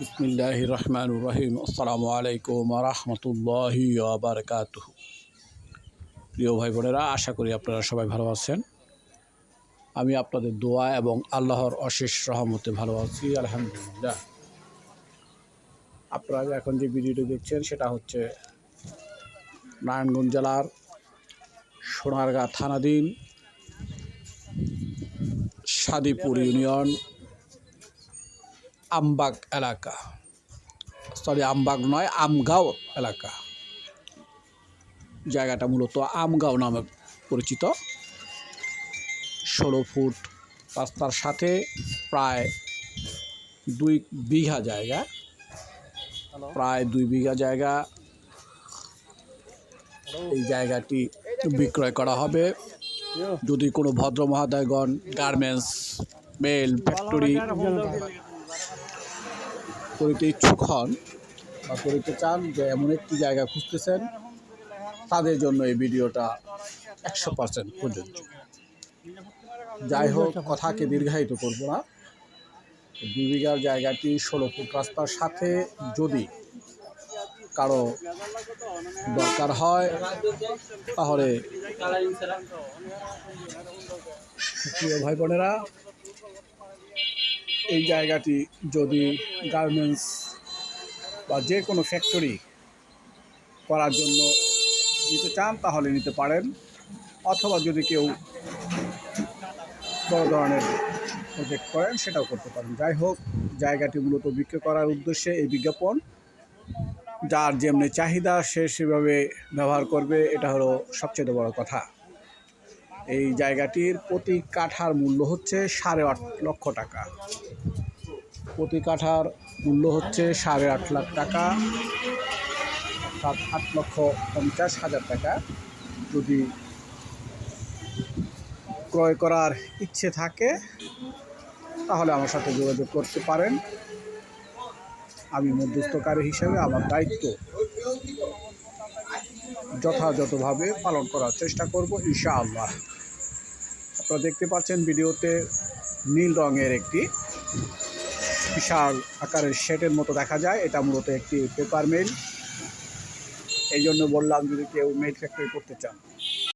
বিসমিল্লাহ রহমান রহিম। আসসালামু আলাইকুম রহমতুল্লাহি বারকাত প্রিয় ভাই বোনেরা, আশা করি আপনারা সবাই ভালো আছেন। আমি আপনাদের দোয়া এবং আল্লাহর অশেষ রহমতে ভালো আছি, আলহামদুলিল্লাহ। আপনারা এখন যে ভিডিওটি দেখছেন, সেটা হচ্ছে নারায়ণগঞ্জ জেলার সোনারগাঁ থানাধীন সাদিপুর ইউনিয়ন আমবাগ এলাকা। সরি আমবাগ নয় আমগাঁও এলাকা। জায়গাটা মূলত আমগাঁও নামে পরিচিত। ষোলো ফুট রাস্তার সাথে প্রায় দুই বিঘা জায়গা। প্রায় দুই বিঘা জায়গা। এই জায়গাটি বিক্রয় করা হবে। যদি কোনো ভদ্র মহাদয়গণ গার্মেন্টস মেল ফ্যাক্টরি করিতে ইচ্ছুক হন বা করিতে চান যে এমন একটি জায়গা খুঁজতেছেন, তাদের জন্য এই ভিডিওটা একশো পার্সেন্ট প্রযোজ্য। যাই হোক, কথাকে দীর্ঘায়িত করব না। দুই বিঘার জায়গাটি ষোলো ফুট রাস্তার সাথে যদি কারও দরকার হয়, তাহলে প্রিয় ভাই বোনেরা এই জায়গাটি যদি গার্মেন্টস বা যে কোনো ফ্যাক্টরি করার জন্য নিতে চান, তাহলে নিতে পারেন। অথবা যদি কেউ বড় ধরনের প্রজেক্ট করেন, সেটাও করতে পারেন। যাই হোক, জায়গাটি মূলত বিক্রি করার উদ্দেশ্যে এই বিজ্ঞাপন। যার যেমনি চাহিদা সে সেভাবে ব্যবহার করবে, এটা হলো সবচেয়ে বড় কথা। এই জায়গাটির প্রতি কাঠার মূল্য হচ্ছে সাড়ে আট লক্ষ টাকা। প্রতি কাঠার মূল্য হচ্ছে সাড়ে আট লাখ টাকা সাত আট লক্ষ পঞ্চাশ হাজার টাকা। যদি ক্রয় করার ইচ্ছে থাকে, তাহলে আমার সাথে যোগাযোগ করতে পারেন। আমি মধ্যস্থকারী হিসেবে আমার দায়িত্ব যথাযথভাবে পালন করার চেষ্টা করব, ইনশাআল্লাহ। আপনারা দেখতে পাচ্ছেন ভিডিওতে নীল রঙের একটি বিশাল আকারের শেডের মতো দেখা যায়। এটা মূলত একটি পেপার মিল এই জন্য বললাম যদি কেউ মেল ফ্যাক্টরি করতে চান।